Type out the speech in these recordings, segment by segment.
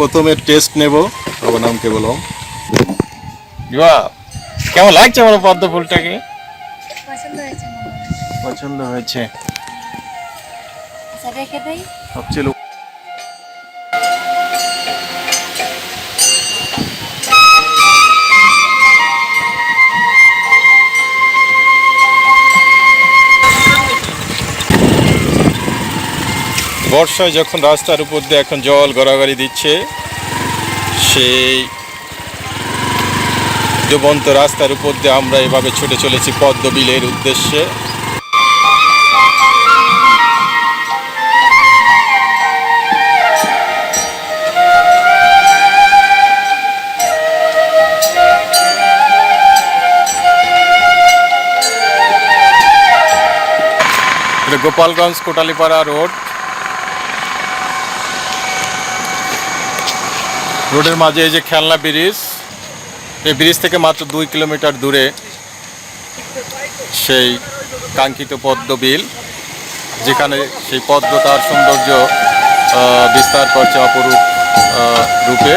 প্রথমে টেস্ট নেব। আমার নাম কে বলো? কেমন লাগছে আমার পদ্ম ফুলটাকে? পছন্দ হয়েছে। মনে বর্ষায় যখন রাস্তার উপর দিয়ে এখন জল গড়াগড়ি দিচ্ছে, সেই ডুবন্ত রাস্তার উপর দিয়ে আমরা এভাবে ছুটে চলেছি পদ্ম বিলের উদ্দেশ্যে। গোপালগঞ্জ কোটালিপাড়া রোড। রোডের মাঝে এই যে খেলনা ব্রিজ, এই ব্রিজ থেকে মাত্র দুই কিলোমিটার দূরে সেই কাঙ্ক্ষিত পদ্ম বিল, যেখানে সেই পদ্ম তার সৌন্দর্য বিস্তার করছে অপরূপ রূপে।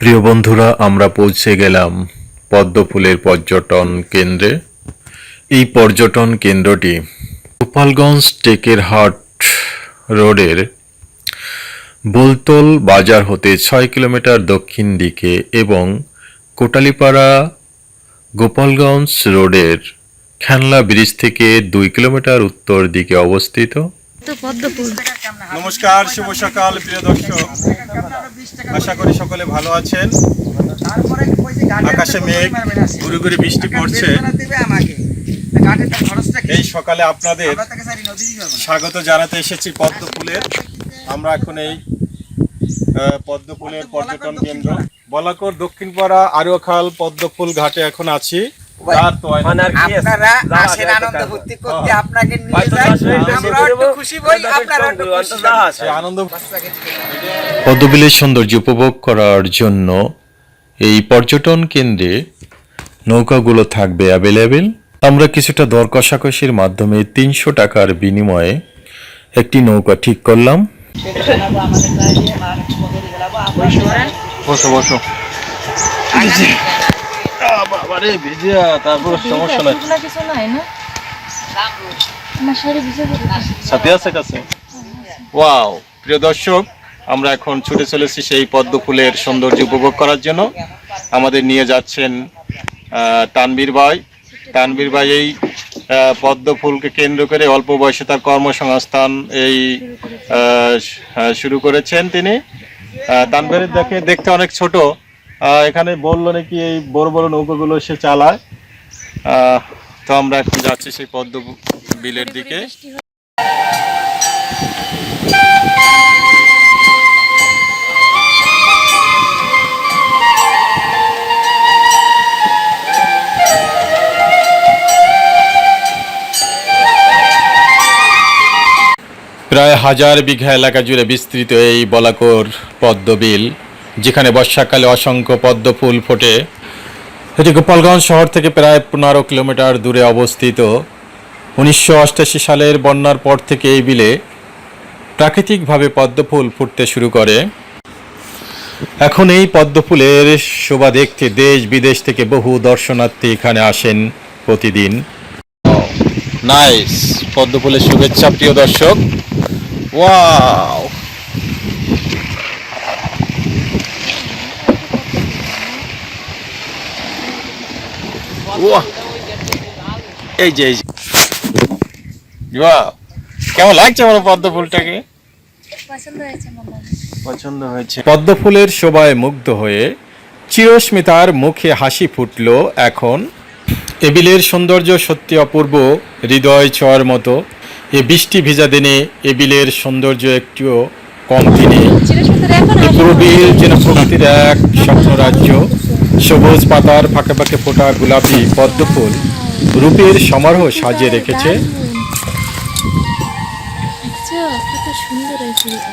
প্রিয় বন্ধুরা, আমরা পৌঁছে গেলাম পদ্মফুলের পর্যটন কেন্দ্রে। এই পর্যটন কেন্দ্রটি গোপালগঞ্জ টেকেরহাট রোডের বোলতল বাজার হতে ছয় কিলোমিটার দক্ষিণ দিকে এবং কোটালীপাড়া গোপালগঞ্জ রোডের খেনলা ব্রিজ থেকে দুই কিলোমিটার উত্তর দিকে অবস্থিত। নমস্কার, শুভ সকাল, প্রিয় দর্শক। আশা করি সকলে ভালো আছেন। আকাশে মেঘ গুড়ি গুড়ি বৃষ্টি পড়ছে। এই সকালে আপনাদের স্বাগত জানাতে এসেছি পদ্ম ফুলের আমরা এখন এই পদ্ম ফুলের পর্যটন কেন্দ্র। বলাকর দক্ষিণপাড়া, আরোখাল পদ্ম ফুল ঘাটে এখন আছি। আপনারা আসেন আনন্দ ফুর্তি করতে আপনাকে নিয়ে যাই। আমরা একটু খুশি হই আপনারা একটু খুশি আনন্দ পদ্মবিলের সৌন্দর্য উপভোগ করার জন্য এই পর্যটন কেন্দ্রে নৌকাগুলো থাকবে অ্যাভেলেবেল আমরা কিছুটা দর কষাকষির মাধ্যমে তিনশো টাকার বিনিময়ে একটি নৌকা ঠিক করলাম। বসো বসো। বাবারে ভিজিয়া তারপর সমস্যা নাই। কিছু নাই না? সাথে আছে কাছে? ওয়াও প্রিয় দর্শক আমরা এখন ছুটে চলেছি সেই পদ্ম ফুলের সৌন্দর্য উপভোগ করার জন্য। আমাদের নিয়ে যাচ্ছেন তানবীর ভাই। তানবীর ভাই এই পদ্ম ফুলকে কেন্দ্র করে অল্প বয়সে তার কর্মসংস্থান এই শুরু করেছেন তিনি। আহ, তানবীরের দেখে দেখতে অনেক ছোট। এখানে বলল নাকি এই বড় বড় নৌকাগুলো সে চালায়। তো আমরা এখন যাচ্ছি সেই পদ্ম বিলের দিকে। প্রায় হাজার বিঘা এলাকা জুড়ে বিস্তৃত এই বলাকোর পদ্মবিল যেখানে বর্ষাকালে অসংখ্য পদ্ম ফুল ফোটে। এটি গোপালগঞ্জ শহর থেকে প্রায় পনেরো কিলোমিটার দূরে অবস্থিত। উনিশশো সালের বন্যার পর থেকে এই বিলে প্রাকৃতিকভাবে পদ্ম ফুল ফুটতে শুরু করে। এখন এই পদ্ম ফুলের শোভা দেখতে দেশ বিদেশ থেকে বহু দর্শনার্থী এখানে আসেন প্রতিদিন। নাইস পদ্ম ফুলের শুভেচ্ছা, প্রিয় দর্শক। ওয়াও ওয়াহ এই যে এই যে। কেমন লাগছে আমার পদ্ম ফুলটাকে? পছন্দ হয়েছে। পছন্দ হয়েছে। পদ্ম ফুলের শোভায় মুগ্ধ হয়ে চিরস্মিতার মুখে হাসি ফুটলো এখন। এবিলের সৌন্দর্য সত্যি অপূর্ব হৃদয় ছোঁয়ার মতো। এ বৃষ্টি ভিজা দিনে এবিলের সৌন্দর্য একটুও কমতি নেই পুরো বিল যেন প্রকৃতির এক স্বপ্ন রাজ্য সবুজ পাতার ফাঁকে ফাঁকে ফোটা গোলাপি পদ্ম ফুল রূপের সমারোহ সাজিয়ে রেখেছে। ফুলটা।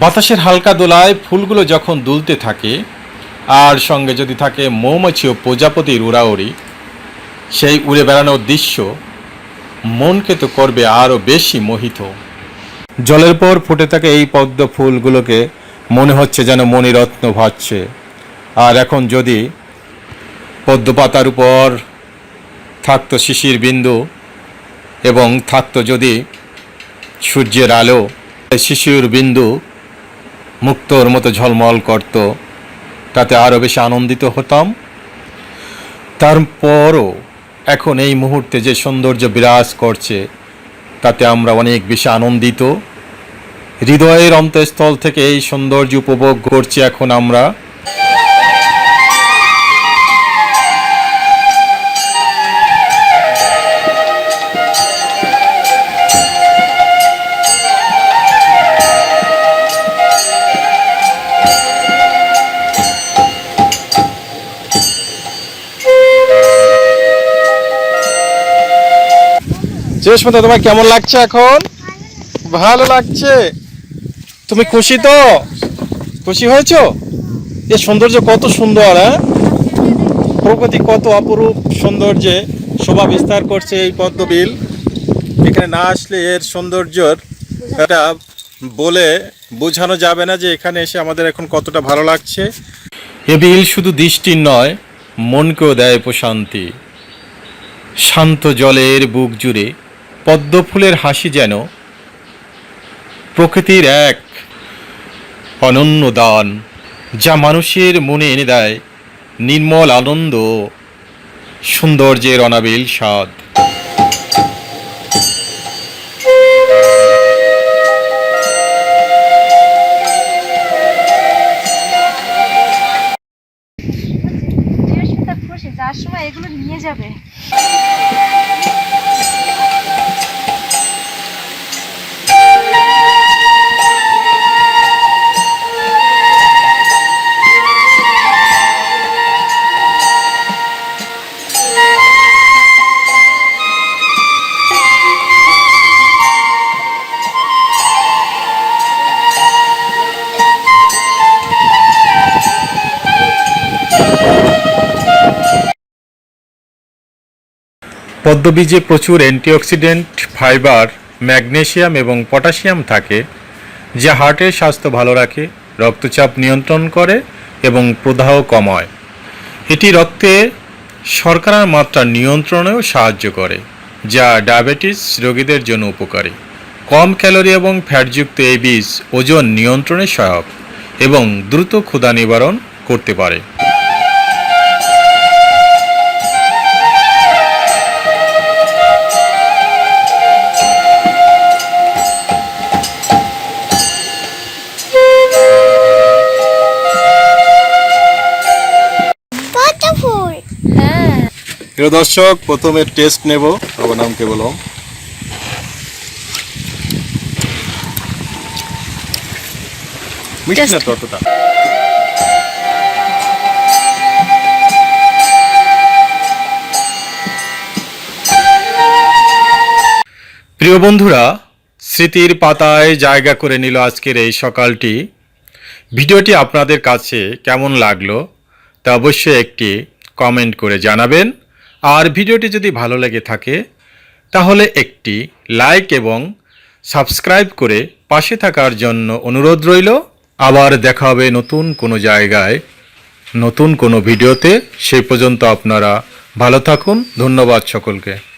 বাতাসের হালকা দোলায় ফুলগুলো যখন দুলতে থাকে আর সঙ্গে যদি থাকে মৌমাছি ও প্রজাপতির উড়াউড়ি সেই উড়ে বেড়ানোর দৃশ্য মনকে তো করবে আরও বেশি মোহিত। জলের পর ফুটে থাকে এই পদ্ম ফুলগুলোকে মনে হচ্ছে যেন মণিরত্ন ভাসছে। আর এখন যদি পদ্ম পাতার উপর থাকতো শিশির বিন্দু এবং থাকতো যদি সূর্যের আলো শিশির বিন্দু মুক্তোর মতো ঝলমল করত। তাতে আরও বেশি আনন্দিত হতাম। তারপরও এখন এই মুহূর্তে যে সৌন্দর্য বিরাজ করছে, তাতে আমরা অনেক বেশি আনন্দিত। হৃদয়ের অন্তঃস্থল থেকে এই সৌন্দর্য উপভোগ করছি এখন আমরা। চেষ্মতা তোমার কেমন লাগছে এখন? ভালো লাগছে? তুমি খুশি তো? খুশি হয়েছো? এ সৌন্দর্য কত সুন্দর হ্যাঁ? প্রকৃতি কত অপরূপ সৌন্দর্যে শোভা বিস্তার করছে এই পদ্মবিল। এখানে না আসলে এর সৌন্দর্যর এটা বলে বোঝানো যাবে না যে এখানে এসে আমাদের এখন কতটা ভালো লাগছে। এ বিল শুধু দৃষ্টির নয়, মনকেও দেয় প্রশান্তি। শান্ত জলের বুক জুড়ে পদ্ম ফুলের হাসি যেন প্রকৃতির এক অনন্য দান, যা মানুষের মনে এনে দেয় নির্মল আনন্দ সৌন্দর্যের অনাবিল স্বাদ। চিরসুন্দর খুশি, যার সময় এগুলো নিয়ে যাবে। পদ্মবীজে প্রচুর অ্যান্টিঅক্সিডেন্ট, ফাইবার ম্যাগনেসিয়াম এবং পটাশিয়াম থাকে, যা হার্টের স্বাস্থ্য ভালো রাখে, রক্তচাপ নিয়ন্ত্রণ করে এবং প্রদাহ কমায়। এটি রক্তে শর্করার মাত্রা নিয়ন্ত্রণেও সাহায্য করে, যা ডায়াবেটিস রোগীদের জন্য উপকারী। কম ক্যালোরি এবং ফ্যাটযুক্ত এই বীজ ওজন নিয়ন্ত্রণে সহায়ক এবং দ্রুত ক্ষুধা নিবারণ করতে পারে। প্রিয় দর্শক প্রথমে টেস্ট নেব। আবার নামকে বললাম মিষ্টি না তো অতটা প্রিয় বন্ধুরা স্মৃতির পাতায় জায়গা করে নিল আজকের এই সকালটি। ভিডিওটি আপনাদের কাছে কেমন লাগল তা অবশ্যই একটি কমেন্ট করে জানাবেন। আর ভিডিওটি যদি ভালো লেগে থাকে, তাহলে একটি লাইক এবং সাবস্ক্রাইব করে পাশে থাকার জন্য অনুরোধ রইল। আবার দেখা হবে নতুন কোনো জায়গায়, নতুন কোনো ভিডিওতে। সেই পর্যন্ত আপনারা ভালো থাকুন। ধন্যবাদ সকলকে।